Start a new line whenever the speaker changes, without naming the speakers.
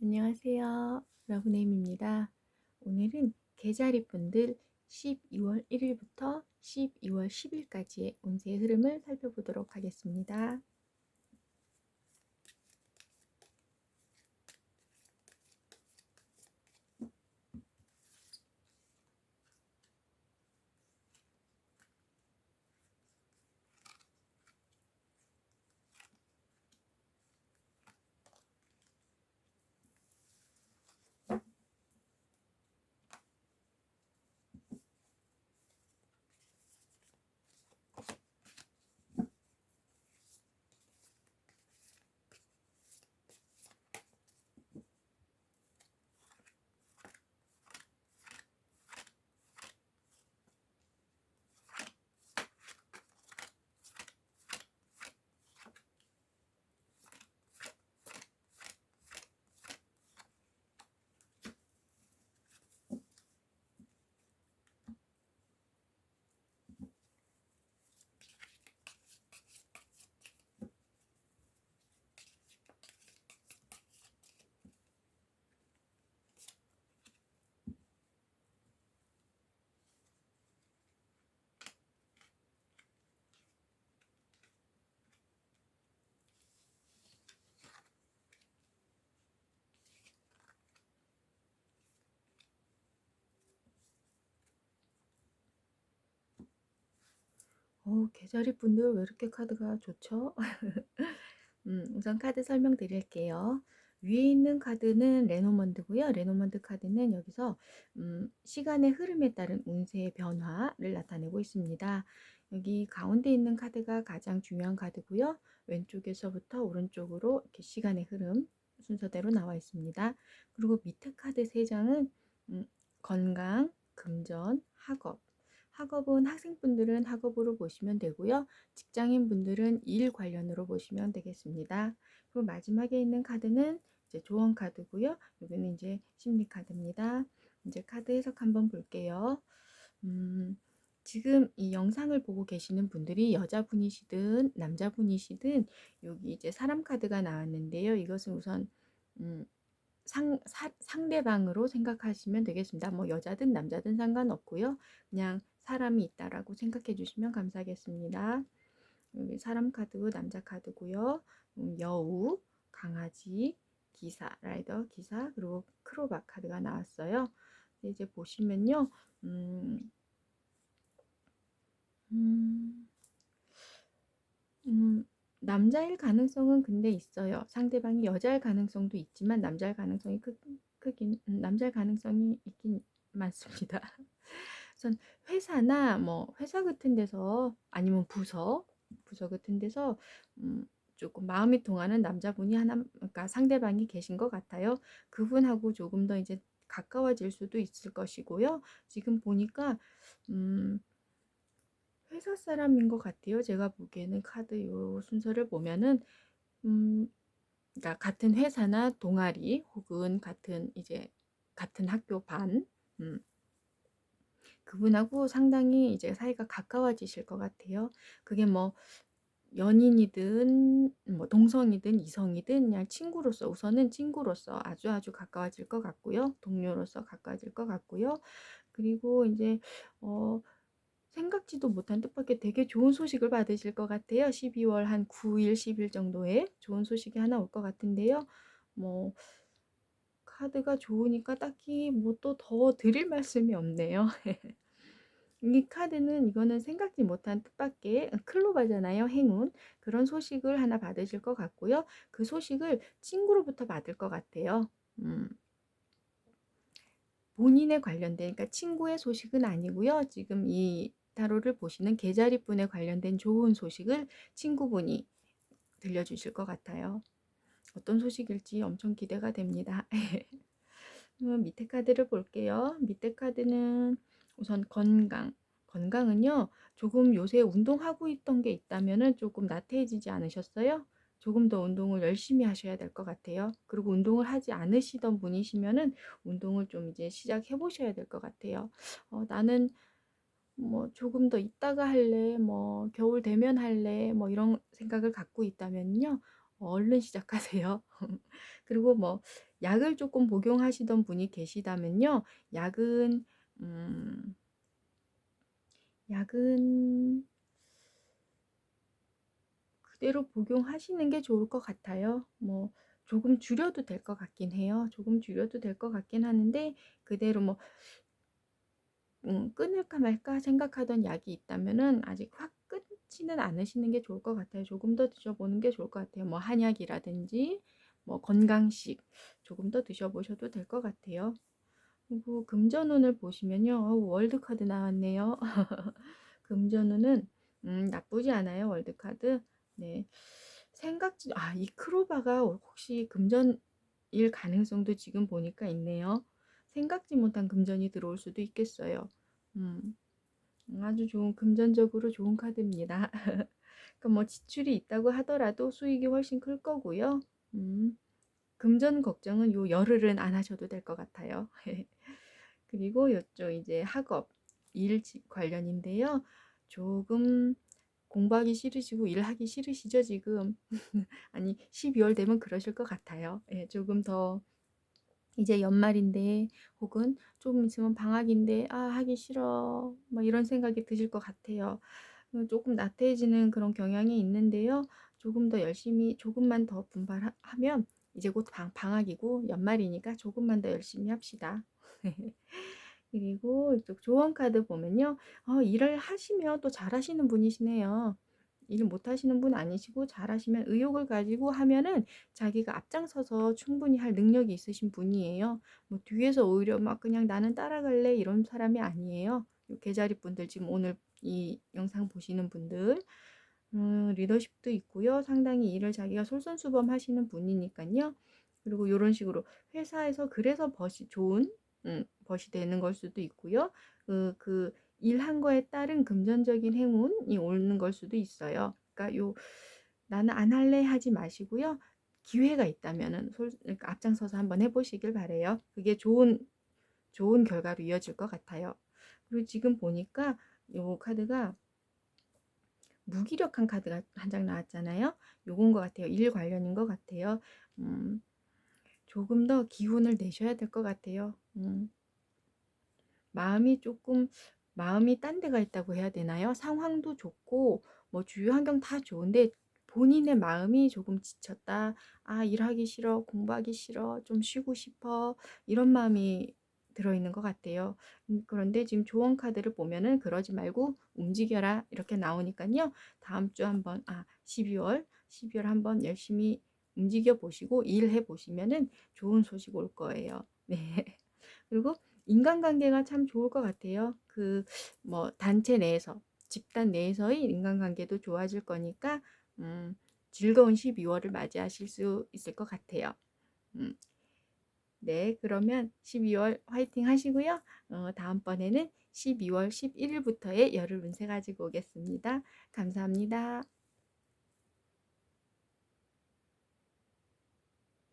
안녕하세요. 러브네임입니다. 오늘은 계자리분들 12월 1일부터 12월 10일까지의 운세 흐름을 살펴보도록 하겠습니다. 어, 계자리 분들 왜 이렇게 카드가 좋죠? 음, 우선 카드 설명드릴게요. 위에 있는 카드는 레노먼드고요. 레노먼드 카드는 여기서 음, 시간의 흐름에 따른 운세의 변화를 나타내고 있습니다. 여기 가운데 있는 카드가 가장 중요한 카드고요. 왼쪽에서부터 오른쪽으로 이렇게 시간의 흐름 순서대로 나와 있습니다. 그리고 밑에 카드 세 장은 음, 건강, 금전, 학업, 학업은 학생분들은 학업으로 보시면 되고요. 직장인분들은 일 관련으로 보시면 되겠습니다. 그리고 마지막에 있는 카드는 이제 조언 카드고요. 여기는 이제 심리 카드입니다. 이제 카드 해석 한번 볼게요. 음, 지금 이 영상을 보고 계시는 분들이 여자분이시든 남자분이시든 여기 이제 사람 카드가 나왔는데요. 이것은 우선 음, 상, 사, 상대방으로 생각하시면 되겠습니다. 뭐 여자든 남자든 상관없고요. 그냥 사람이 있다라고 생각해 주시면 감사하겠습니다. 사람 카드 남자 카드고요. 음, 여우, 강아지, 기사, 라이더, 기사, 그리고 크로바 카드가 나왔어요. 이제 보시면요. 음, 음, 음, 남자일 가능성은 근데 있어요. 상대방이 여자일 가능성도 있지만 남자일 가능성이 크, 크긴 음, 남자일 가능성이 있긴 많습니다. 우선 회사나 뭐 회사 같은 데서 아니면 부서 부서 같은 데서 음, 조금 마음이 통하는 남자분이 하나 그러니까 상대방이 계신 것 같아요. 그분하고 조금 더 이제 가까워질 수도 있을 것이고요. 지금 보니까 음, 회사 사람인 것 같아요. 제가 보기에는 카드 요 순서를 보면은 음, 그러니까 같은 회사나 동아리 혹은 같은 이제 같은 학교 반 음, 그분하고 상당히 이제 사이가 가까워지실 것 같아요. 그게 뭐 연인이든 뭐 동성이든 이성이든 그냥 친구로서 우선은 친구로서 아주 아주 가까워질 것 같고요. 동료로서 가까워질 것 같고요. 그리고 이제 어 생각지도 못한 뜻밖의 되게 좋은 소식을 받으실 것 같아요. 12월 한 9일, 10일 정도에 좋은 소식이 하나 올 것 같은데요. 뭐 카드가 좋으니까 딱히 뭐 또 더 드릴 말씀이 없네요. 이 카드는 이거는 생각지 못한 뜻밖의 클로바잖아요. 행운. 그런 소식을 하나 받으실 것 같고요. 그 소식을 친구로부터 받을 것 같아요. 음. 본인에 관련된 그러니까 친구의 소식은 아니고요. 지금 이 타로를 보시는 계자리 분에 관련된 좋은 소식을 친구분이 들려주실 것 같아요. 어떤 소식일지 엄청 기대가 됩니다. 밑에 카드를 볼게요. 밑에 카드는 우선 건강. 건강은요, 조금 요새 운동하고 있던 게 있다면은 조금 나태해지지 않으셨어요? 조금 더 운동을 열심히 하셔야 될 것 같아요. 그리고 운동을 하지 않으시던 분이시면은 운동을 좀 이제 시작해 보셔야 될 것 같아요. 어, 나는 뭐 조금 더 있다가 할래, 뭐 겨울 되면 할래, 뭐 이런 생각을 갖고 있다면요. 얼른 시작하세요. 그리고 뭐 약을 조금 복용하시던 분이 계시다면요. 약은 음 약은 그대로 복용하시는 게 좋을 것 같아요. 뭐 조금 줄여도 될 것 같긴 해요. 조금 줄여도 될 것 같긴 하는데 그대로 뭐 음 끊을까 말까 생각하던 약이 있다면은 아직 확 끊 지는 않으시는 게 좋을 것 같아요. 조금 더 드셔보는 게 좋을 것 같아요. 뭐 한약이라든지 뭐 건강식 조금 더 드셔보셔도 될 것 같아요. 그리고 금전운을 보시면요. 월드카드 나왔네요. 금전운은 음 나쁘지 않아요 월드카드. 네. 생각지 아 이 크로바가 혹시 금전일 가능성도 지금 보니까 있네요. 생각지 못한 금전이 들어올 수도 있겠어요. 음. 아주 좋은 금전적으로 좋은 카드입니다. 그러니까 뭐 지출이 있다고 하더라도 수익이 훨씬 클 거고요. 음. 금전 걱정은 요 열흘은 안 하셔도 될 것 같아요. 그리고 요쪽 이제 학업, 일 지- 관련인데요. 조금 공부하기 싫으시고 일하기 싫으시죠, 지금? 아니, 12월 되면 그러실 것 같아요. 예, 조금 더 이제 연말인데 혹은 조금 있으면 방학인데 아, 하기 싫어. 뭐 이런 생각이 드실 것 같아요. 어, 조금 나태해지는 그런 경향이 있는데요. 조금 더 열심히 조금만 더 분발하면 이제 곧 방, 방학이고 연말이니까 조금만 더 열심히 합시다. 그리고 이쪽 조언 카드 보면요. 어, 일을 하시면 또 잘하시는 분이시네요. 일 못하시는 분 아니시고 잘하시면 의욕을 가지고 하면은 자기가 앞장서서 충분히 할 능력이 있으신 분이에요. 뭐 뒤에서 오히려 막 그냥 나는 따라갈래 이런 사람이 아니에요. 요 계자리 분들 지금 오늘 이 영상 보시는 분들 음, 리더십도 있고요. 상당히 일을 자기가 솔선수범 하시는 분이니까요. 그리고 이런 식으로 회사에서 그래서 벗이 좋은 음, 벗이 되는 걸 수도 있고요. 그, 그 일한 거에 따른 금전적인 행운이 오는 걸 수도 있어요. 그러니까 요 나는 안 할래 하지 마시고요. 기회가 있다면은 솔, 그러니까 앞장서서 한번 해보시길 바래요. 그게 좋은 좋은 결과로 이어질 것 같아요. 그리고 지금 보니까 요 카드가 무기력한 카드가 한 장 나왔잖아요. 요건 것 같아요. 일 관련인 것 같아요. 음, 조금 더 기운을 내셔야 될 것 같아요. 음, 마음이 조금 마음이 딴 데가 있다고 해야 되나요? 상황도 좋고 뭐 주요 환경 다 좋은데 본인의 마음이 조금 지쳤다. 아, 일하기 싫어, 공부하기 싫어, 좀 쉬고 싶어. 이런 마음이 들어있는 것 같아요. 음, 그런데 지금 조언 카드를 보면은 그러지 말고 움직여라 이렇게 나오니까요. 다음 주 한번 아 12월 12월 한번 열심히 움직여 보시고 일해 보시면은 좋은 소식 올 거예요. 네. 그리고 인간관계가 참 좋을 것 같아요. 그 뭐 단체 내에서 집단 내에서의 인간관계도 좋아질 거니까 음, 즐거운 12월을 맞이하실 수 있을 것 같아요. 음, 네, 그러면 12월 화이팅 하시고요. 어, 다음번에는 12월 11일부터의 열흘 운세 가지고 오겠습니다. 감사합니다.